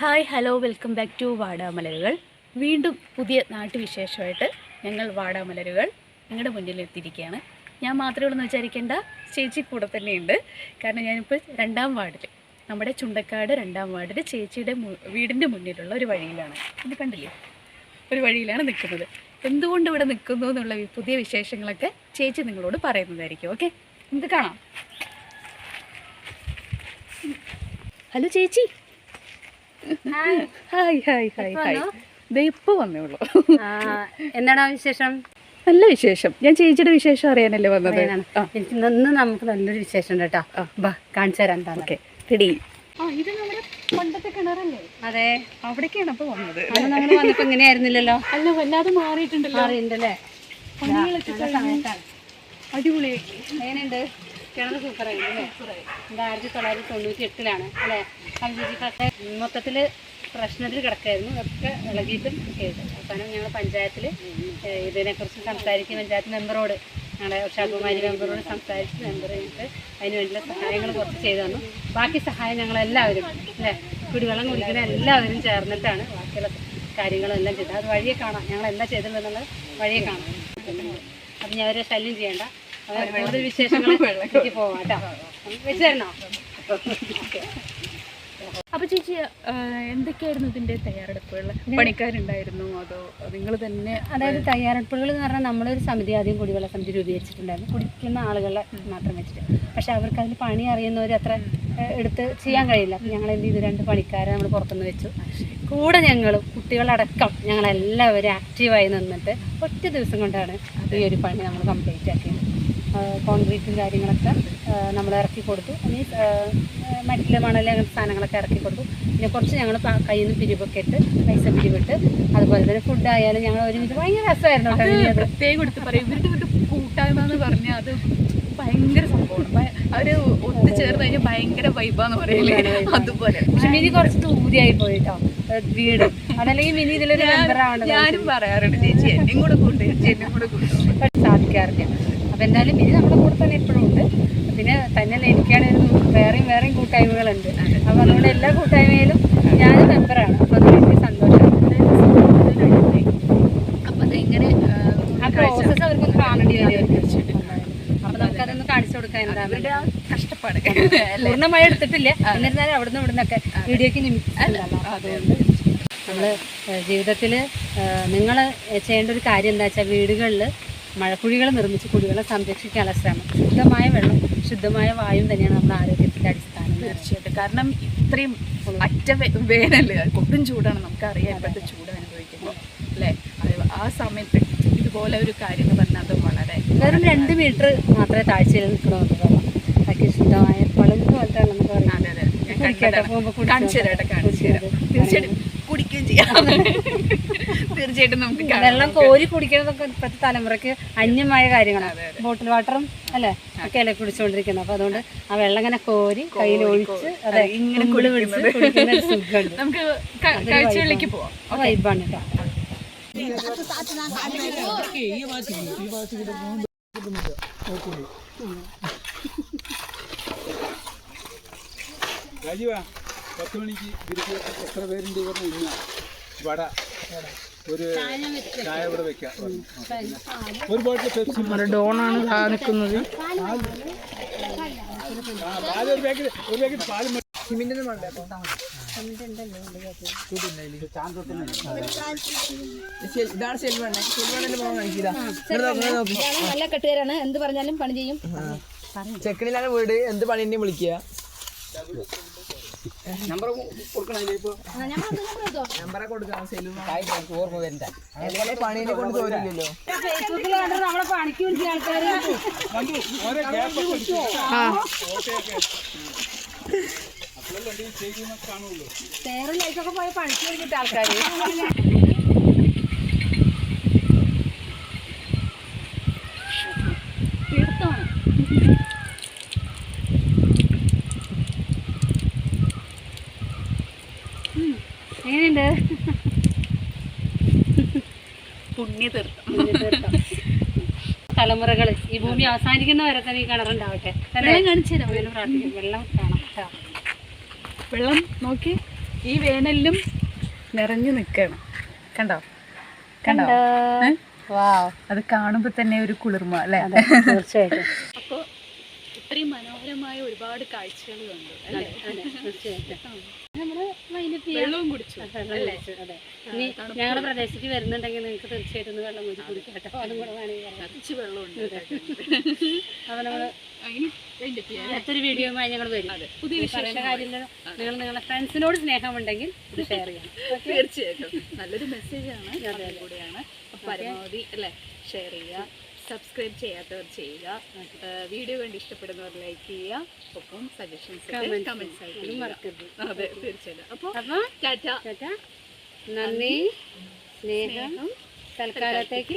Hi hello welcome back to വാടാമലരുകൾ വീണ്ടും പുതിയ നാട്ടുവിശേഷമായിട്ട് ഞങ്ങൾ വാടാമലരുകൾ നിങ്ങളുടെ മുന്നിൽ എത്തിയിരിക്കുകയാണ്. ഞാൻ മാത്രമേ ഉള്ളൂ എന്ന് വിചാരിക്കേണ്ട ചേച്ചി കൂടെ തന്നെയുണ്ട്. കാരണം ഞാനിപ്പോൾ രണ്ടാം വാർഡിൽ നമ്മുടെ ചുണ്ടക്കാട് രണ്ടാം വാർഡിൽ ചേച്ചിയുടെ വീടിന്റെ മുന്നിലുള്ള ഒരു വഴിയിലാണ്. ഇത് കണ്ടില്ലേ? ഒരു വഴിയിലാണ് നിൽക്കുന്നത്. എന്തുകൊണ്ട് ഇവിടെ നിൽക്കുന്നു എന്നുള്ള പുതിയ വിശേഷങ്ങളൊക്കെ ചേച്ചി നിങ്ങളോട് പറയുന്നതായിരിക്കും. ഓക്കെ നമുക്ക് കാണാം. ഹലോ ചേച്ചി. ഹായ്. ഹായ് ഹായ് ഹായ് ദേ ഇപ്പോൾ വന്നേ? ഉള്ളൂ ആ, എന്താണ് വിശേഷം? നല്ല വിശേഷം. ഞാൻ ചേച്ചിയുടെ വിശേഷം അറിയാനല്ലേ വന്നത്? എനിക്ക് ഇന്ന് നമുക്ക് നല്ലൊരു വിശേഷം ഉണ്ട് കേട്ടോ. ബാ കാണിച്ചു തരാം എന്താണ് റെഡി. ആ ഇത് നമ്മുടെ പണ്ടത്തെ കിണറല്ലേ? അതെ. അവിടേക്കാണ് വന്നത്. അന്ന് നമ്മൾ വന്നപ്പോ ഇങ്ങനെയായിരുന്നില്ലല്ലോ? അല്ല വല്ലാതെ മാറിയിട്ടുണ്ടല്ലോ. എങ്ങനെയുണ്ട്? കിണറ് സൂപ്പറായി അല്ലേ? ആയിരത്തി തൊള്ളായിരത്തി തൊണ്ണൂറ്റി എട്ടിലാണ് അല്ലേ? അഭിജിക്കൊക്കെ മൊത്തത്തിൽ പ്രശ്നത്തിൽ കിടക്കായിരുന്നു. ഒക്കെ ഇളകിയിട്ടും കേട്ടു അവസാനം ഞങ്ങൾ പഞ്ചായത്തിൽ ഇതിനെക്കുറിച്ച് സംസാരിക്കും. പഞ്ചായത്ത് മെമ്പറോട് ഞങ്ങളുടെ ഉഷാകുമാരി മെമ്പറോട് സംസാരിച്ച് മെമ്പർ ഞങ്ങൾക്ക് അതിന് വേണ്ടിയുള്ള സഹായങ്ങൾ കുറച്ച് ചെയ്തു തന്നു. ബാക്കി സഹായം ഞങ്ങളെല്ലാവരും അല്ലേ? കുടിവെള്ളം കുടിക്കുന്ന എല്ലാവരും ചേർന്നിട്ടാണ് ബാക്കിയുള്ള കാര്യങ്ങളെല്ലാം ചെയ്തത്. അത് വഴിയെ കാണാം. ഞങ്ങളെല്ലാം ചെയ്തിട്ടുണ്ടെന്നുള്ളത് വഴിയെ കാണാം. അപ്പം ഞാൻ ഒരു ശല്യം ചെയ്യണ്ട. കൂടുതൽ വിശേഷങ്ങൾ എനിക്ക് പോവാം കേട്ടോ വെച്ച് തരണോ? അപ്പൊ ചേച്ചി എന്തൊക്കെയായിരുന്നു ഇതിന്റെ തയ്യാറെടുപ്പുകൾ പണിക്കാരുണ്ടായിരുന്നു അതോ നിങ്ങൾ തന്നെ അതായത് തയ്യാറെടുപ്പുകൾ എന്ന് പറഞ്ഞാൽ നമ്മളൊരു സമിതി ആദ്യം കുടിവെള്ള സമിതി രൂപീകരിച്ചിട്ടുണ്ടായിരുന്നു. കുടിക്കുന്ന ആളുകളെ മാത്രം വെച്ചിട്ട്. പക്ഷെ അവർക്ക് അതിന് പണി അറിയുന്നവർ അത്ര എടുത്ത് ചെയ്യാൻ കഴിയില്ല. അപ്പം ഞങ്ങൾ എന്ത് ചെയ്തു? രണ്ട് പണിക്കാരെ നമ്മൾ പുറത്തുനിന്ന് വെച്ചു. കൂടെ ഞങ്ങൾ കുട്ടികളടക്കം ഞങ്ങളെല്ലാവരും ആക്റ്റീവായി നിന്നിട്ട് ഒറ്റ ദിവസം കൊണ്ടാണ് ഈ ഒരു പണി നമ്മൾ കംപ്ലീറ്റ് ആക്കിയത്. കോൺക്രീറ്റും കാര്യങ്ങളൊക്കെ നമ്മൾ ഇറക്കി കൊടുത്തു. ഇനി മറ്റിലെ മണൽ അങ്ങനത്തെ സാധനങ്ങളൊക്കെ ഇറക്കി കൊടുത്തു. പിന്നെ കുറച്ച് ഞങ്ങൾ കയ്യിൽ നിന്ന് പിരിവൊക്കെ ഇട്ട് പൈസ പിരിവിട്ട് അതുപോലെ തന്നെ ഫുഡ് ആയാലും ഞങ്ങൾ ഒരുമിച്ച് ഭയങ്കര രസമായിരുന്നു. പ്രത്യേകം എടുത്ത് പറയും. ഇവരുടെ ഒരു കൂട്ടായ്മ എന്ന് പറഞ്ഞാൽ അത് ഭയങ്കര സംഭവമാണ്. അവർ അവർ ഒത്തുചേർന്ന് കഴിഞ്ഞാൽ ഭയങ്കര വൈബാന്ന് പറയില്ലേ അതുപോലെ. പക്ഷെ മിനി കുറച്ച് ദൂരെയായി പോയിട്ടോ വീട്. അതല്ലെങ്കിൽ മിനി ഇതിലൊരു ഞാനും പറയാറുണ്ട് ചേച്ചി എന്നെയും കൂടെ കൊണ്ട് ചേച്ചി എന്നെയും കൂടെ കൊണ്ടുപോകും സാധിക്കാറില്ല. അപ്പം എന്തായാലും മിനി നമ്മുടെ കൂടെ തന്നെ എപ്പോഴും ഉണ്ട്. പിന്നെ തന്നെ എനിക്കാണെങ്കിലും വേറെയും വേറെയും കൂട്ടായ്മകളുണ്ട്. അപ്പോൾ അതുകൊണ്ട് എല്ലാ കൂട്ടായ്മയിലും ഞാൻ മെമ്പറാണ് അപ്പോൾ അത് വലിയ സന്തോഷം. അപ്പോൾ അതെങ്ങനെ ആ പ്രോസസ്സ് അവർക്കൊന്ന് കാണേണ്ടി വരും. അപ്പം നമുക്കതൊന്ന് കാണിച്ചു കൊടുക്കാൻ എന്താണ് അവരുടെ കഷ്ടപ്പാട്. പൂർണമായി എടുത്തിട്ടില്ല. എന്നിരുന്നാലും അവിടുന്ന് ഇവിടുന്നൊക്കെ വീഡിയോക്ക് നിമിത്തമല്ലോ അതുകൊണ്ട്. നമ്മൾ ജീവിതത്തിൽ നിങ്ങൾ ചെയ്യേണ്ട ഒരു കാര്യം എന്താ വെച്ചാൽ വീടുകളിൽ മഴക്കുഴികൾ നിർമ്മിച്ച് കുടിവെള്ളം സംരക്ഷിക്കാനുള്ള ശ്രമം. ശുദ്ധമായ വെള്ളം ശുദ്ധമായ വായും തന്നെയാണ് നമ്മുടെ ആരോഗ്യത്തിന്റെ അടിസ്ഥാനം. തീർച്ചയായിട്ടും. കാരണം ഇത്രയും അറ്റ വേനൽ കൊട്ടും കൊടും ചൂടാണ് നമുക്കറിയാം. ഇപ്പോഴത്തെ ചൂട് അനുഭവിക്കുന്നത് അല്ലേ? ആ സമയത്ത് ഇതുപോലെ ഒരു കാര്യം എന്ന് പറഞ്ഞാൽ അത് വളരെ വെറും രണ്ട് മീറ്റർ മാത്രമേ താഴ്ചയിൽ നിൽക്കണമെന്ന് വെള്ളം ബാക്കി ശുദ്ധമായ പളുങ്ക് പോലത്തെ വെള്ളം പറഞ്ഞാൽ കാണിച്ചു തരാം കാണിച്ചു തരാം തീർച്ചയായിട്ടും കുടിക്കുകയും ചെയ്യാം. തീർച്ചയായിട്ടും നമുക്ക്. വെള്ളം കോരി കുടിക്കുന്നതൊക്കെ ഇപ്പോഴത്തെ തലമുറയ്ക്ക് അന്യമായ കാര്യങ്ങളാണ്. ബോട്ടിൽ വാട്ടറും അല്ലേ? ഒക്കെ അല്ലെ കുടിച്ചുകൊണ്ടിരിക്കുന്നത്. അപ്പൊ അതുകൊണ്ട് ആ വെള്ളം ഇങ്ങനെ കോരി കയ്യിൽ ഒഴിച്ച് അതെ ഇങ്ങനെ കുമ്പിൾ പിടിച്ച് കുടിക്കുന്ന ഒരു സുഖമുണ്ട്. നമുക്ക് ക- കാഴ്ചകളിലേക്ക് പോവാം. ആ വൈബാണ് കേട്ടോ. രാജീവ പത്ത് മണിക്ക് എത്ര പേരുണ്ട് പറഞ്ഞു ഇന്ന വട? ഒരു ചായ ഇവിടെ വെക്കാം. ഒരു ബോട്ടിൽ പെപ്സി ഡോണാണ് ആ, ഒരു മോൻ കാണിക്കില്ല നല്ല കെട്ടുകാരാണ്. എന്ത് പറഞ്ഞാലും പണി ചെയ്യും. ചെക്കണിലാണ് വീട് എന്ത് പണിന്റെയും വിളിക്കുക. നമ്പറെ കൊടുക്കണം സെൽവ ഓർമ്മ വരണ്ട അതുപോലെ പണിനെ കൊണ്ട് തോരില്ലല്ലോ ഫേസ്ബുക്കിൽ നമ്മളെ പണിക്ക് വിളിച്ച? ആൾക്കാർ നേരം ലൈഫൊക്കെ പോയി പണിക്ക് വിളിച്ചിട്ട് ആൾക്കാർ എങ്ങനെയുണ്ട്? പുണ്യതീർത്ഥം തലമുറകൾ ഈ ഭൂമി അവസാനിക്കുന്ന വരെ തന്നെ ഈ കിണറുണ്ടാവട്ടെ? വെള്ളം കാണിച്ചു തരാം. അങ്ങനെ പ്രാർത്ഥിക്കും വെള്ളം കാണാം. വെള്ളം നോക്കി. ഈ വേനലിലും നിറഞ്ഞു നിൽക്കണം. കണ്ടോ? കണ്ടോ? അത് കാണുമ്പോ തന്നെ ഒരു കുളിർമ അല്ലേ? തീർച്ചയായിട്ടും. അപ്പോൾ ഇത്രയും മനോഹരമായ ഒരുപാട് കാഴ്ചകൾ കണ്ടു തീർച്ചയായിട്ടും. വെള്ളവും കുടിച്ചു. അതെ. ഇനി ഞങ്ങളുടെ പ്രദേശത്ത് വരുന്നുണ്ടെങ്കിൽ നിങ്ങൾക്ക് തീർച്ചയായിട്ടും ഒന്ന് വെള്ളം കുടിച്ച് കുടിക്കാം കേട്ടോ. അതും കൂടെ വേണമെങ്കിൽ വെള്ളമുണ്ട് അപ്പോൾ നമ്മൾ അടുത്തൊരു വീഡിയോയുമായി ഞങ്ങൾ വരും. പുതിയ വിശേഷ കാര്യങ്ങൾ നിങ്ങൾ നിങ്ങളുടെ ഫ്രണ്ട്സിനോട് സ്നേഹമുണ്ടെങ്കിൽ ഇത് ഷെയർ ചെയ്യണം. തീർച്ചയായിട്ടും. നല്ലൊരു മെസ്സേജാണ് ആണ്. കൂടിയാണ്. പരമാവധി അല്ലേ? ഷെയർ ചെയ്യുക. സബ്സ്ക്രൈബ് ചെയ്യാത്തവർ ചെയ്യുക. വീഡിയോ കണ്ട് ഇഷ്ടപ്പെടുന്നവർ ലൈക്ക് ചെയ്യുക. ഒപ്പം സജഷൻസ് കമൻസ്. മറക്കരുത്. അതെ തീർച്ചയായിട്ടും. അപ്പോൾ ടാറ്റ. ടാറ്റ. നന്ദി. സ്നേഹം. തൽക്കാലത്തേക്ക്